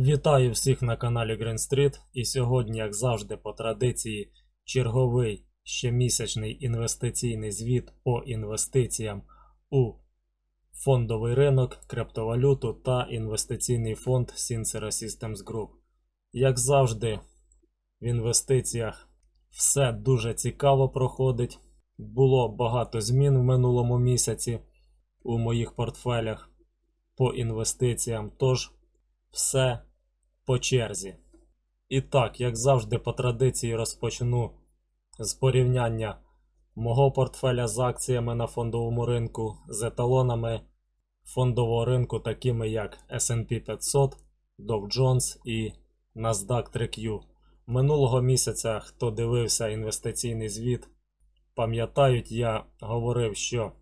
Вітаю всіх на каналі Green Street. І сьогодні, як завжди, по традиції, черговий щомісячний інвестиційний звіт по інвестиціям у фондовий ринок, криптовалюту та інвестиційний фонд Sincera Systems Group. Як завжди, в інвестиціях все дуже цікаво проходить. Було багато змін в минулому місяці у моїх портфелях по інвестиціям. Тож все по черзі. І так, як завжди, по традиції розпочну з порівняння мого портфеля з акціями на фондовому ринку з еталонами фондового ринку, такими як SP 500, Dow Jones і NASDAQ 3Q. Минулого місяця, хто дивився інвестиційний звіт, пам'ятають, я говорив, що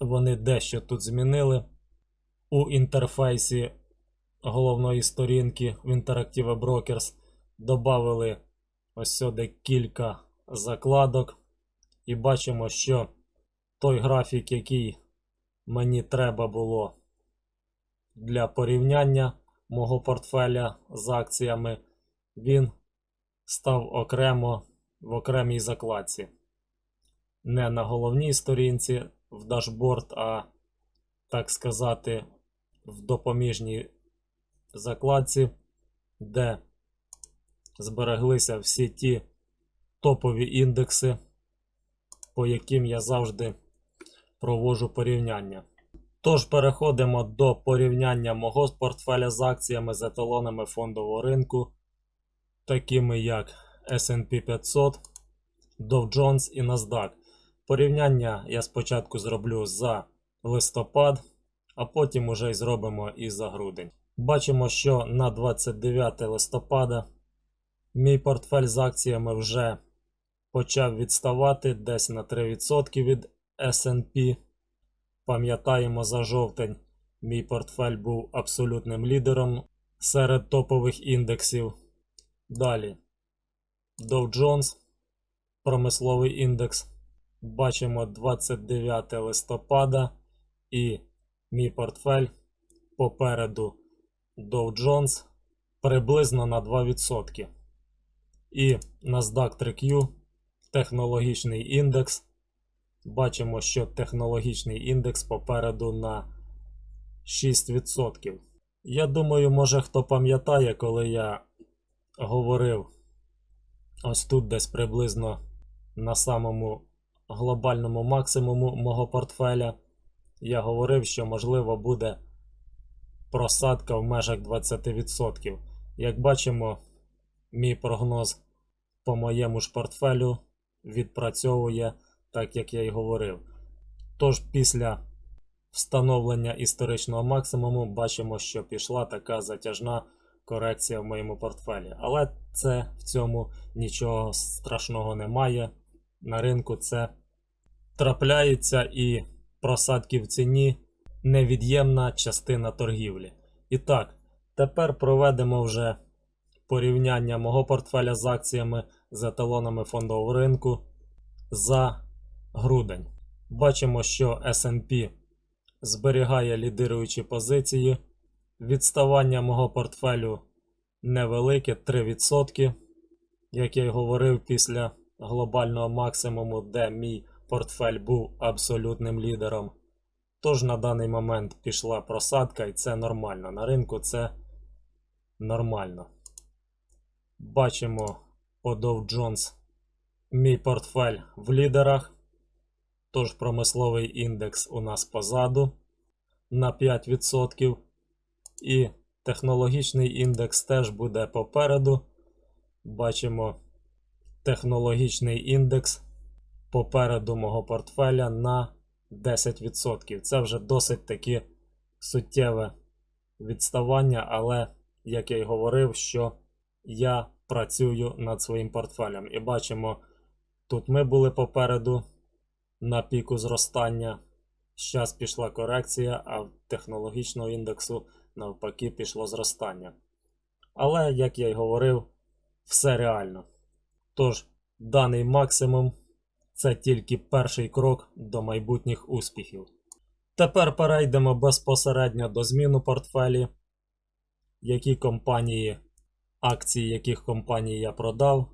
вони дещо тут змінили у інтерфейсі головної сторінки в Interactive Brokers. Добавили ось сюди кілька закладок. І бачимо, що той графік, який мені треба було для порівняння мого портфеля з акціями, він став окремо в окремій закладці. Не на головній сторінці в дашборд, а так сказати, в допоміжній закладці, де збереглися всі ті топові індекси, по яким я завжди проводжу порівняння. Тож переходимо до порівняння мого портфеля з акціями з еталонами фондового ринку, такими як SP 500, Dow Jones і NASDAQ. Порівняння я спочатку зроблю за листопад, а потім уже й зробимо і за грудень. Бачимо, що на 29 листопада мій портфель з акціями вже почав відставати десь на 3% від SP. Пам'ятаємо, за жовтень мій портфель був абсолютним лідером серед топових індексів. Далі Dow Jones, промисловий індекс. Бачимо 29 листопада і мій портфель попереду Dow Jones приблизно на 2%. І NASDAQ 3Q технологічний індекс. Бачимо, що технологічний індекс попереду на 6%. Я думаю, може хто пам'ятає, коли я говорив ось тут десь приблизно на самому глобальному максимуму мого портфеля. Я говорив, що можливо буде просадка в межах 20%. Як бачимо, мій прогноз по моєму ж портфелю відпрацьовує так, як я й говорив. Тож після встановлення історичного максимуму бачимо, що пішла така затяжна корекція в моєму портфелі. Але це в цьому нічого страшного немає. На ринку це трапляється і просадки в ціні невід'ємна частина торгівлі. І так, тепер проведемо вже порівняння мого портфеля з акціями з еталонами фондового ринку за грудень. Бачимо, що SP зберігає лідируючі позиції. Відставання мого портфелю невелике 3%. Як я й говорив після глобального максимуму, де мій портфель був абсолютним лідером. Тож на даний момент пішла просадка, і це нормально. На ринку це нормально. Бачимо по Dow Jones мій портфель в лідерах. Тож промисловий індекс у нас позаду на 5%. І технологічний індекс теж буде попереду. Бачимо технологічний індекс попереду мого портфеля на 10%. Це вже досить таки суттєве відставання, але, як я й говорив, що я працюю над своїм портфелем. І бачимо, тут ми були попереду на піку зростання. Зараз пішла корекція, а в технологічного індексу навпаки пішло зростання. Але, як я й говорив, все реально. Тож, даний максимум це тільки перший крок до майбутніх успіхів. Тепер перейдемо безпосередньо до зміну портфелі. які компанії, акції яких компаній я продав,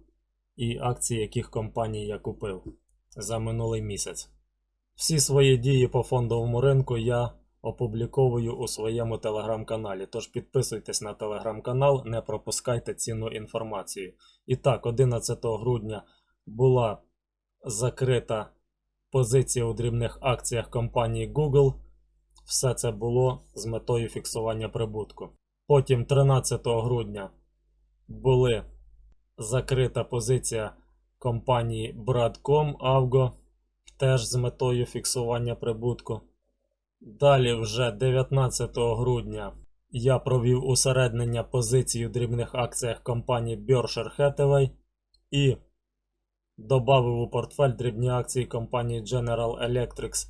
і акції яких компаній я купив за минулий місяць. Всі свої дії по фондовому ринку я опубліковую у своєму телеграм-каналі. Тож підписуйтесь на телеграм-канал, не пропускайте цінну інформацію. І так, 11 грудня була закрита позиція у дрібних акціях компанії Google. Все це було з метою фіксування прибутку. Потім 13 грудня були закрита позиція компанії Bradcom Avgo, теж з метою фіксування прибутку. Далі, вже 19 грудня, я провів усереднення позицій у дрібних акціях компанії Berkshire Hathaway і додав у портфель дрібні акції компанії General Electric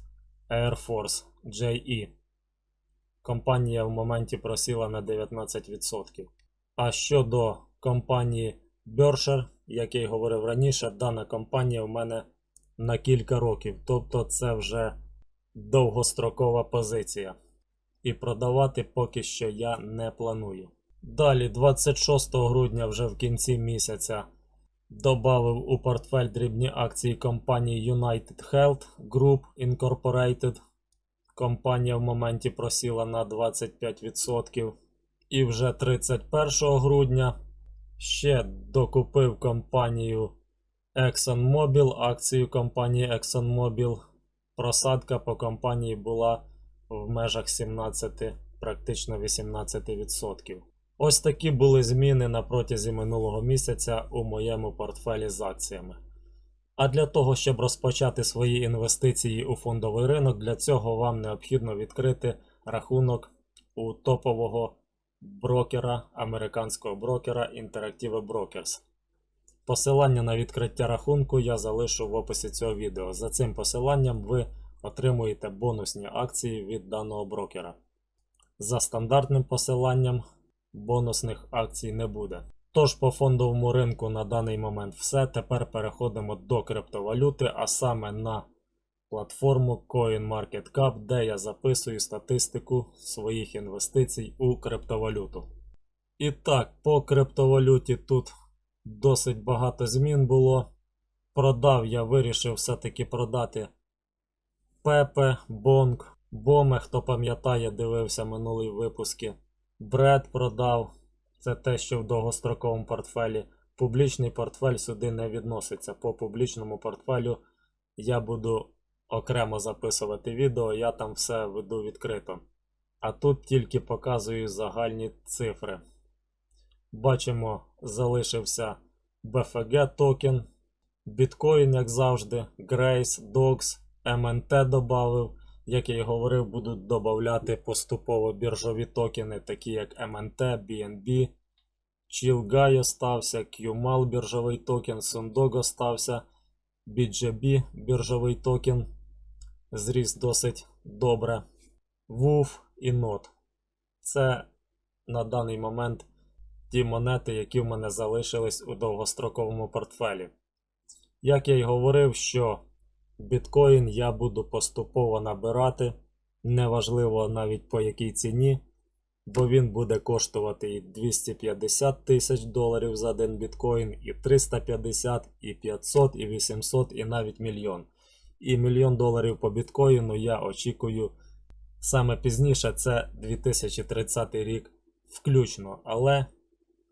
Air Force JE. Компанія в моменті просіла на 19%. А щодо компанії Berkshire, як я й говорив раніше, дана компанія в мене на кілька років. Тобто це вже довгострокова позиція. І продавати поки що я не планую. Далі, 26 грудня, вже в кінці місяця, додав у портфель дрібні акції компанії United Health Group Incorporated. Компанія в моменті просіла на 25%. І вже 31 грудня ще докупив компанію ExxonMobil, акцію компанії ExxonMobil. Просадка по компанії була в межах 17, практично 18%. Ось такі були зміни на протязі минулого місяця у моєму портфелі з акціями. А для того, щоб розпочати свої інвестиції у фондовий ринок, для цього вам необхідно відкрити рахунок у топового брокера, американського брокера Interactive Brokers. Посилання на відкриття рахунку я залишу в описі цього відео. За цим посиланням ви отримуєте бонусні акції від даного брокера. За стандартним посиланням бонусних акцій не буде. Тож по фондовому ринку на даний момент все. Тепер переходимо до криптовалюти, а саме на платформу CoinMarketCap, де я записую статистику своїх інвестицій у криптовалюту. І так, по криптовалюті тут досить багато змін було. Продав я вирішив все-таки продати Пепе, Бонг, Боме, хто пам'ятає, дивився минулі випуски. Бред продав. Це те, що в довгостроковому портфелі. Публічний портфель сюди не відноситься. По публічному портфелю я буду окремо записувати відео, я там все веду відкрито. А тут тільки показую загальні цифри. Бачимо, залишився BFG токен, біткоін, як завжди, Grace, DOX, MNT додав. Як я і говорив, будуть додавати поступово біржові токени, такі як MNT, BNB, Chillguy остався, QMAL біржовий токен, Sundog остався, BGB біржовий токен. Зріс досить добре. WUF і NOT. Це на даний момент ті монети, які в мене залишились у довгостроковому портфелі. Як я й говорив, що біткоін я буду поступово набирати, неважливо навіть по якій ціні, бо він буде коштувати і 250 тисяч доларів за один біткоін, і 350, і 500, і 800, і навіть мільйон. І мільйон доларів по біткоїну я очікую саме пізніше, це 2030 рік включно. Але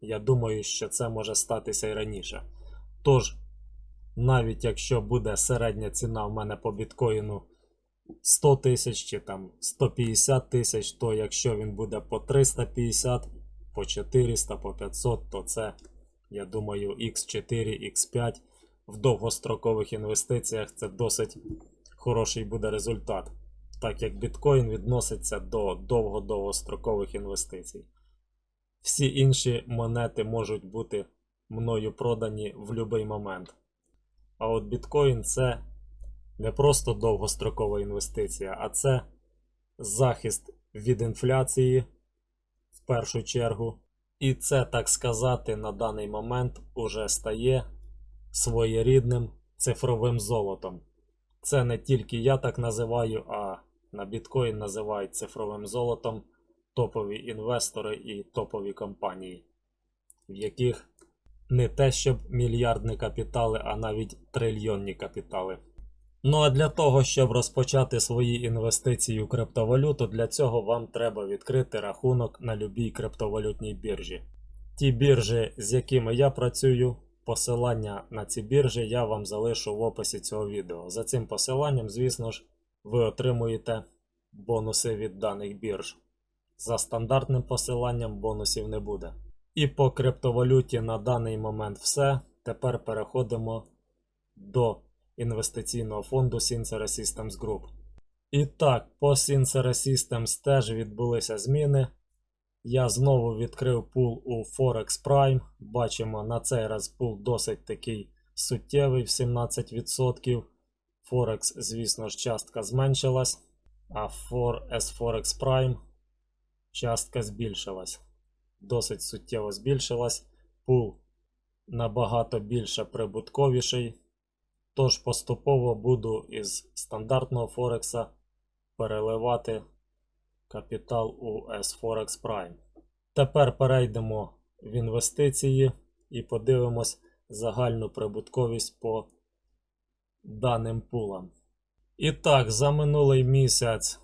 я думаю, що це може статися і раніше. Тож, навіть якщо буде середня ціна в мене по біткоїну 100 тисяч чи там 150 тисяч, то якщо він буде по 350, по 400, по 500, то це, я думаю, X4, X5 в довгострокових інвестиціях це досить хороший буде результат, так як біткоін відноситься до довго-довгострокових інвестицій. Всі інші монети можуть бути мною продані в будь-який момент. А от біткоін це не просто довгострокова інвестиція, а це захист від інфляції в першу чергу. І це, так сказати, на даний момент уже стає своєрідним цифровим золотом. Це не тільки я так називаю, а на біткоін називають цифровим золотом топові інвестори і топові компанії, в яких не те щоб мільярдні капітали, а навіть трильйонні капітали. Ну а для того, щоб розпочати свої інвестиції у криптовалюту, для цього вам треба відкрити рахунок на любій криптовалютній біржі. Ті біржі, з якими я працюю, посилання на ці біржі я вам залишу в описі цього відео. За цим посиланням, звісно ж, ви отримуєте бонуси від даних бірж. За стандартним посиланням бонусів не буде. І по криптовалюті на даний момент все. Тепер переходимо до інвестиційного фонду Sincera Systems Group. І так, по Sincera Systems теж відбулися зміни. Я знову відкрив пул у Forex Prime. Бачимо, на цей раз пул досить такий суттєвий в 17%. Forex, звісно ж, частка зменшилась, а for S Forex Prime частка збільшилась. Досить суттєво збільшилась. Пул набагато більше прибутковіший. Тож поступово буду із стандартного Форекса переливати капітал у S-Forex Prime. Тепер перейдемо в інвестиції і подивимось загальну прибутковість по даним пулам. І так, за минулий місяць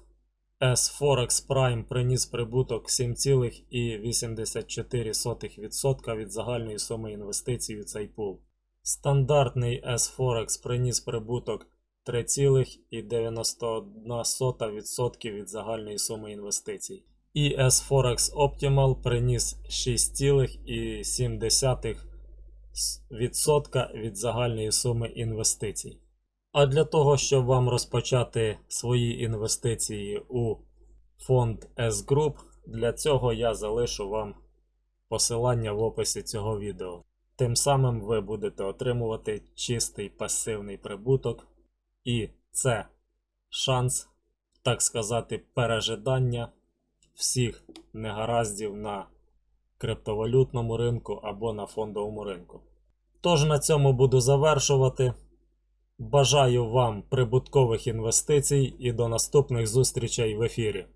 S-Forex Prime приніс прибуток 7,84% від загальної суми інвестицій у цей пул. Стандартний S-Forex приніс прибуток 3,91% від загальної суми інвестицій. І S-Forex Optimal приніс 6,7% від загальної суми інвестицій. А для того, щоб вам розпочати свої інвестиції у фонд S-Group, для цього я залишу вам посилання в описі цього відео. Тим самим ви будете отримувати чистий пасивний прибуток, і це шанс, так сказати, пережидання всіх негараздів на криптовалютному ринку або на фондовому ринку. Тож на цьому буду завершувати. Бажаю вам прибуткових інвестицій і до наступних зустрічей в ефірі.